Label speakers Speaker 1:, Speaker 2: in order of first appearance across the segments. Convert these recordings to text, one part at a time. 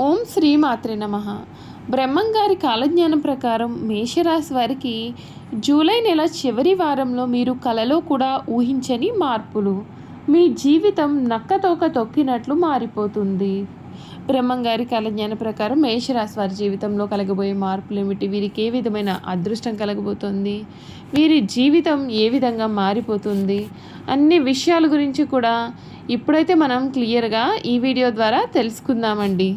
Speaker 1: ఓం శ్రీ మాత్రే నమ. బ్రహ్మంగారి కాలజ్ఞానం ప్రకారం మేషరాశి వారికి జూలై నెల చివరి వారంలో మీరు కలలో కూడా ఊహించని మార్పులు. మీ జీవితం నక్కతోక తొక్కినట్లు మారిపోతుంది. బ్రహ్మంగారి కాలజ్ఞాన ప్రకారం మేషరాశి వారి జీవితంలో కలగబోయే మార్పులు ఏమిటి? వీరికి ఏ విధమైన అదృష్టం కలగబోతుంది? వీరి జీవితం ఏ విధంగా మారిపోతుంది? అన్ని విషయాల గురించి కూడా ఇప్పుడైతే మనం క్లియర్గా ఈ వీడియో ద్వారా తెలుసుకుందామండి.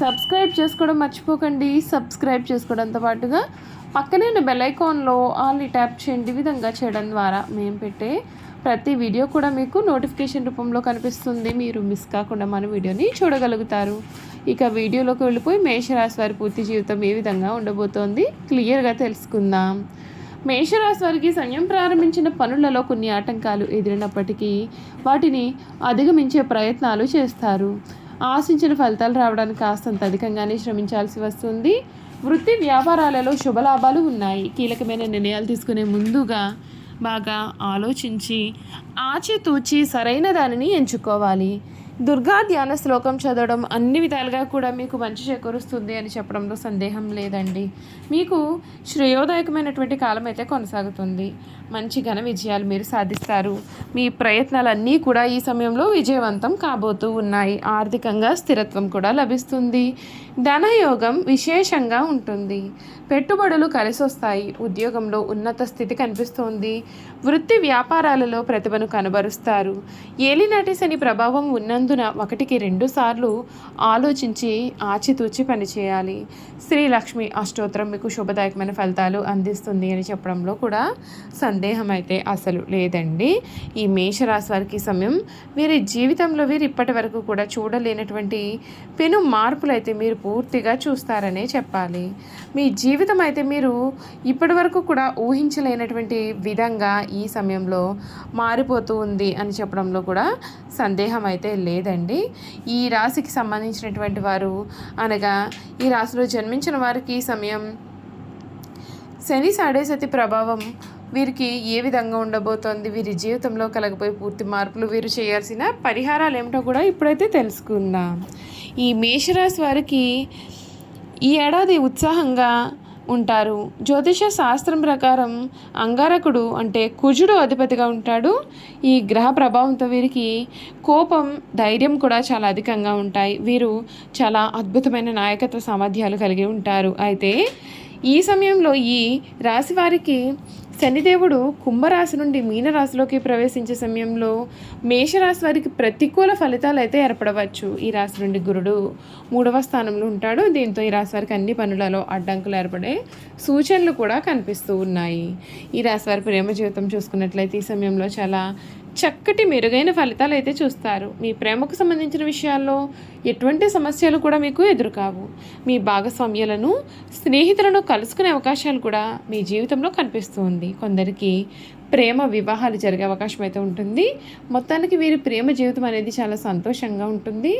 Speaker 1: సబ్స్క్రైబ్ చేసుకోవడం మర్చిపోకండి. సబ్స్క్రైబ్ చేసుకోవడంతో పాటుగా పక్కనే ఉన్న బెల్ ఐకాన్లో ఆల్ని ట్యాప్ చేయండి. విధంగా చేయడం ద్వారా మేము పెట్టే ప్రతి వీడియో కూడా మీకు నోటిఫికేషన్ రూపంలో కనిపిస్తుంది. మీరు మిస్ కాకుండా మన వీడియోని చూడగలుగుతారు. ఇక వీడియోలోకి వెళ్ళిపోయి మేషరాశి వారి పూర్తి జీవితం ఏ విధంగా ఉండబోతోంది? క్లియర్గా తెలుసుకుందాం. మేషరాశి వారికి సంయం ప్రారంభించిన పనులలో కొన్ని ఆటంకాలు ఎదిరినప్పటికీ వాటిని అధిగమించే ప్రయత్నాలు చేస్తారు. ఆశించిన ఫలితాలు రావడానికి కాస్తంత అధికంగానే శ్రమించాల్సి వస్తుంది. వృత్తి వ్యాపారాలలో శుభలాభాలు ఉన్నాయి. కీలకమైన నిర్ణయాలు తీసుకునే ముందుగా బాగా ఆలోచించి ఆచితూచి సరైన దానిని ఎంచుకోవాలి. దుర్గా ధ్యాన శ్లోకం చదవడం అన్ని విధాలుగా కూడా మీకు మంచి చేకూరుస్తుంది అని చెప్పడంలో సందేహం లేదండి. మీకు శ్రేయోదాయకమైనటువంటి కాలం అయితే కొనసాగుతుంది. మంచి ఘన విజయాలు మీరు సాధిస్తారు. మీ ప్రయత్నాలన్నీ కూడా ఈ సమయంలో విజయవంతం కాబోతూ ఉన్నాయి. ఆర్థికంగా స్థిరత్వం కూడా లభిస్తుంది. ధనయోగం విశేషంగా ఉంటుంది. పెట్టుబడులు కలిసి వస్తాయి ఉద్యోగంలో ఉన్నత స్థితి కనిపిస్తోంది. వృత్తి వ్యాపారాలలో ప్రతిభను కనబరుస్తారు. ఏలినాటి శని ప్రభావం ఉన్నందున ఒకటికి రెండు సార్లు ఆలోచించి ఆచితూచి పనిచేయాలి శ్రీ లక్ష్మి అష్టోత్తరం మీకు శుభదాయకమైన ఫలితాలు అందిస్తుంది అని చెప్పడంలో కూడా సందేహం అయితే అసలు లేదండి. ఈ మేషరాశి వారికి సమయం వీరి జీవితంలో వీరు ఇప్పటి వరకు కూడా చూడలేనటువంటి పెను మార్పులు అయితే మీరు పూర్తిగా చూస్తారనే చెప్పాలి. మీ జీవితం అయితే మీరు ఇప్పటి వరకు కూడా ఊహించలేనటువంటి విధంగా ఈ సమయంలో మారిపోతూ ఉంది అని చెప్పడంలో కూడా సందేహం అయితే లేదు. లేదండి. ఈ రాశికి సంబంధించినటువంటి వారు అనగా ఈ రాశిలో జన్మించిన వారికి సమయం శని సాడేసతి ప్రభావం వీరికి ఏ విధంగా ఉండబోతోంది వీరి జీవితంలో కలగబోయే పూర్తి మార్పులు వీరు చేయాల్సిన పరిహారాలు ఏమిటో కూడా ఇప్పుడైతే తెలుసుకుందాం. ఈ మేషరాశి వారికి ఈ ఏడాది ఉత్సాహంగా ఉంటారు. జ్యోతిష శాస్త్రం ప్రకారం అంగారకుడు అంటే కుజుడు అధిపతిగా ఉంటాడు. ఈ గ్రహ ప్రభావంతో వీరికి కోపం ధైర్యం కూడా చాలా అధికంగా ఉంటాయి. వీరు చాలా అద్భుతమైన నాయకత్వ సామర్థ్యాలు కలిగి ఉంటారు. అయితే ఈ సమయంలో ఈ రాశి వారికి శనిదేవుడు కుంభరాశి నుండి మీనరాశిలోకి ప్రవేశించే సమయంలో మేషరాశి వారికి ప్రతికూల ఫలితాలు అయితే ఏర్పడవచ్చు. ఈ రాశి నుండి గురుడు మూడవ స్థానంలో ఉంటాడు. దీంతో ఈ రాశి వారికి అన్ని పనులలో అడ్డంకులు ఏర్పడే సూచనలు కూడా కనిపిస్తూ ఉన్నాయి. ఈ రాశి వారి ప్రేమ జీవితం చూసుకున్నట్లయితే ఈ సమయంలో చాలా చక్కటి మెరుగైన ఫలితాలు అయితే చూస్తారు. మీ ప్రేమకు సంబంధించిన విషయాల్లో ఎటువంటి సమస్యలు కూడా మీకు ఎదురుకావు. మీ భాగస్వామ్యాలను స్నేహితులను కలుసుకునే అవకాశాలు కూడా మీ జీవితంలో కనిపిస్తుంది కొందరికి ప్రేమ వివాహాలు జరిగే అవకాశం అయితే ఉంటుంది. మొత్తానికి వీరి ప్రేమ జీవితం అనేది చాలా సంతోషంగా ఉంటుంది.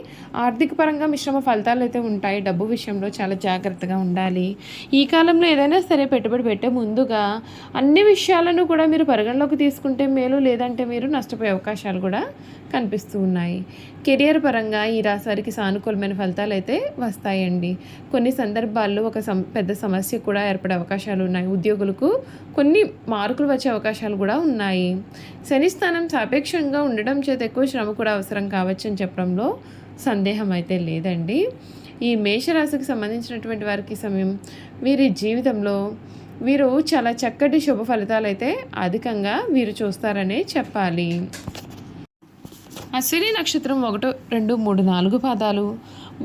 Speaker 1: ఆర్థిక పరంగా మిశ్రమ ఫలితాలు అయితే ఉంటాయి. డబ్బు విషయంలో చాలా జాగ్రత్తగా ఉండాలి. ఈ కాలంలో ఏదైనా సరే పెట్టుబడి పెట్టే ముందుగా అన్ని విషయాలను కూడా మీరు పరిగణలోకి తీసుకుంటే మేలు లేదంటే మీరు నష్టపోయే అవకాశాలు కూడా కనిపిస్తూ ఉన్నాయి. కెరియర్ పరంగా ఈ రాసారికి సానుకూలమైన ఫలితాలు అయితే వస్తాయండి. కొన్ని సందర్భాల్లో ఒక సం పెద్ద సమస్య కూడా ఏర్పడే అవకాశాలు ఉన్నాయి. ఉద్యోగులకు కొన్ని మార్కులు వచ్చే అవకాశాలు కూడా ఉన్నాయి. శని స్థానం సాపేక్షంగా ఉండడం చేత ఎక్కువ శ్రమ కూడా అవసరం కావచ్చు అని చెప్పడంలో సందేహం అయితే లేదండి. ఈ మేషరాశికి సంబంధించినటువంటి వారికి సమయం వీరి జీవితంలో వీరు చాలా చక్కటి శుభ ఫలితాలు అయితే అధికంగా వీరు చూస్తారనే చెప్పాలి. అశ్విని నక్షత్రం ఒకటో రెండు మూడు నాలుగు పాదాలు.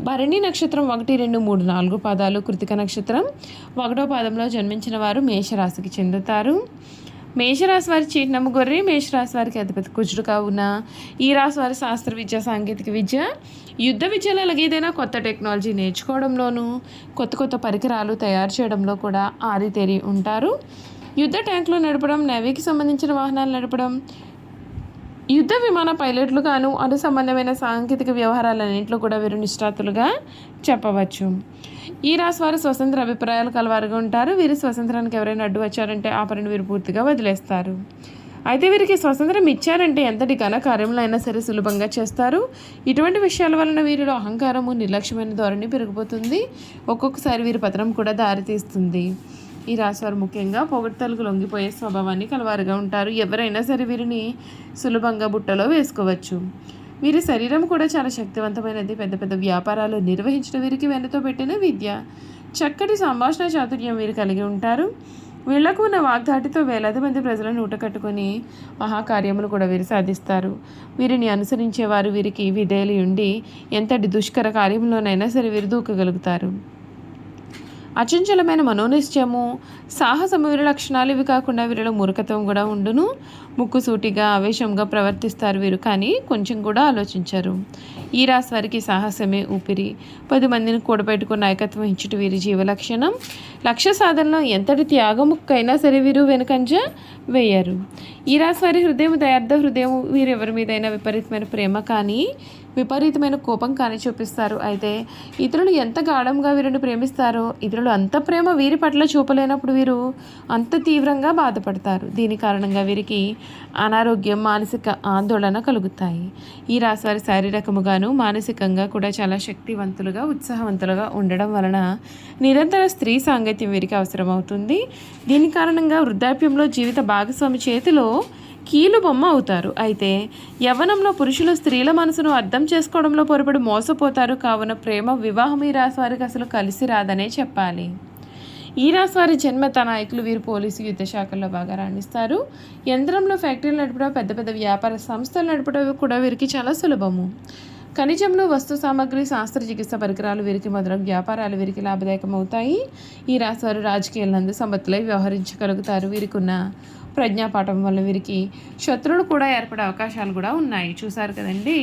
Speaker 1: భరణి నక్షత్రం ఒకటి రెండు మూడు నాలుగు పాదాలు. కృతిక నక్షత్రం ఒకటో పాదంలో జన్మించిన వారు మేషరాశికి చెందుతారు. మేషరాశి వారి చిహ్నము గొర్రె మేషరాశి వారికి అతిపెద్ద కుజుడు కావున. ఈ రాశి వారి శాస్త్ర విద్య సాంకేతిక విద్య యుద్ధ విద్యలో అలాగే ఏదైనా కొత్త టెక్నాలజీ నేర్చుకోవడంలోనూ కొత్త కొత్త పరికరాలు తయారు చేయడంలో కూడా ఆరితేరి ఉంటారు. యుద్ధ ట్యాంకులు నడపడం నేవీకి సంబంధించిన వాహనాలు నడపడం యుద్ధ విమాన పైలట్లుగాను అను సంబంధమైన సాంకేతిక వ్యవహారాలన్నింటిలో కూడా వీరు నిష్ణాతులుగా చెప్పవచ్చు. ఈ రాశి వారు స్వతంత్ర అభిప్రాయాలు కలవారుగా ఉంటారు. వీరు స్వతంత్రానికి ఎవరైనా అడ్డు వచ్చారంటే ఆ పనిని వీరు పూర్తిగా వదిలేస్తారు. అయితే వీరికి స్వతంత్రం ఇచ్చారంటే ఎంతటి ఘన కార్యంలో అయినా సరే సులభంగా చేస్తారు. ఇటువంటి విషయాల వలన వీరిలో అహంకారము నిర్లక్ష్యమైన ధోరణి పెరిగిపోతుంది ఒక్కొక్కసారి వీరి పతనం కూడా దారితీస్తుంది. ఈ రాశివారు ముఖ్యంగా పొగడ్తలకు లొంగిపోయే స్వభావాన్ని కలవారుగా ఉంటారు. ఎవరైనా సరే వీరిని సులభంగా బుట్టలో వేసుకోవచ్చు. వీరి శరీరం కూడా చాలా శక్తివంతమైనది. పెద్ద పెద్ద వ్యాపారాలు నిర్వహించిన వీరికి వెన్నతో పెట్టిన విద్య. చక్కటి సంభాషణ చాతుర్యం వీరు కలిగి ఉంటారు. వీళ్ళకు ఉన్న వాగ్దాటితో వేలాది మంది ప్రజలను ఊట కట్టుకొని మహాకార్యములు కూడా వీరు సాధిస్తారు. వీరిని అనుసరించేవారు వీరికి విధేయులు ఉండి ఎంతటి దుష్కర కార్యంలోనైనా సరే వీరు దూకగలుగుతారు. అచంచలమైన మనోనిశ్చయము సాహసము వీరి లక్షణాలు ఇవి కాకుండా వీరిలో మురకత్వం కూడా ఉండును. ముక్కుసూటిగా ఆవేశంగా ప్రవర్తిస్తారు వీరు కానీ కొంచెం కూడా ఆలోచించరు. ఈ రాశి వారికి సాహసమే ఊపిరి. పది మందిని కూడబెట్టుకుని నాయకత్వం ఇచ్చుట వీరి జీవలక్షణం లక్ష్య సాధనలో ఎంతటి త్యాగముక్కైనా సరే వీరు వెనుకంజ వేయరు. ఈ రాశి వారి హృదయం దయార్థ హృదయం వీరు ఎవరి మీదైనా విపరీతమైన ప్రేమ కానీ విపరీతమైన కోపం కానీ చూపిస్తారు. అయితే ఇతరులు ఎంత గాఢంగా వీరిని ప్రేమిస్తారో ఇతరులు అంత ప్రేమ వీరి పట్ల చూపలేనప్పుడు వీరు అంత తీవ్రంగా బాధపడతారు. దీని కారణంగా వీరికి అనారోగ్యం మానసిక ఆందోళన కలుగుతాయి. ఈ రాశివారి శారీరకముగాను మానసికంగా కూడా చాలా శక్తివంతులుగా ఉత్సాహవంతులుగా ఉండడం వలన నిరంతర స్త్రీ సాంగత్యం వీరికి అవసరమవుతుంది. దీని కారణంగా వృద్ధాప్యంలో జీవిత భాగస్వామి చేతిలో కీలు బొమ్మ అవుతారు. అయితే యవ్వనంలో పురుషులు స్త్రీల మనసును అర్థం చేసుకోవడంలో పొరపడి మోసపోతారు. కావున ప్రేమ వివాహం ఈ రాశి వారికి అసలు కలిసి రాదనే చెప్పాలి. ఈ రాశి వారి జన్మత నాయకులు వీరు పోలీసు యుద్ధ శాఖల్లో బాగా రాణిస్తారు. యంత్రంలో ఫ్యాక్టరీలు నడపడం పెద్ద పెద్ద వ్యాపార సంస్థలు నడపడం కూడా వీరికి చాలా సులభము. ఖనిజంలో వస్తు సామాగ్రి శాస్త్ర చికిత్స పరికరాలు వీరికి మొదలగు వ్యాపారాలు వీరికి లాభదాయకం అవుతాయి ఈ రాశివారు రాజకీయాలందు సమతులై వ్యవహరించగలుగుతారు. వీరికి ఉన్న ప్రజ్ఞాపాఠం వల్ల వీరికి శత్రువులు కూడా ఏర్పడే అవకాశాలు కూడా ఉన్నాయి. చూసారు కదండి?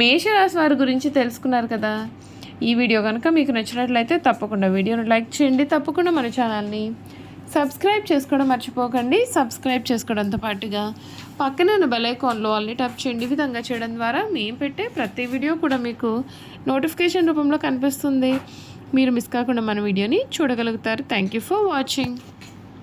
Speaker 1: మేషరాశి వారి గురించి తెలుసుకున్నారు కదా? ఈ వీడియో కనుక మీకు నచ్చినట్లయితే తప్పకుండా వీడియోను లైక్ చేయండి. తప్పకుండా మన ఛానల్ని సబ్స్క్రైబ్ చేసుకోవడం మర్చిపోకండి. సబ్స్క్రైబ్ చేసుకోవడంతో పాటుగా పక్కన ఉన్న బెలైకాన్లో అన్ని టప్ చేయండి. విధంగా చేయడం ద్వారా మేము పెట్టే ప్రతి వీడియో కూడా మీకు నోటిఫికేషన్ రూపంలో కనిపిస్తుంది. మీరు మిస్ కాకుండా మన వీడియోని చూడగలుగుతారు. Thank you for watching.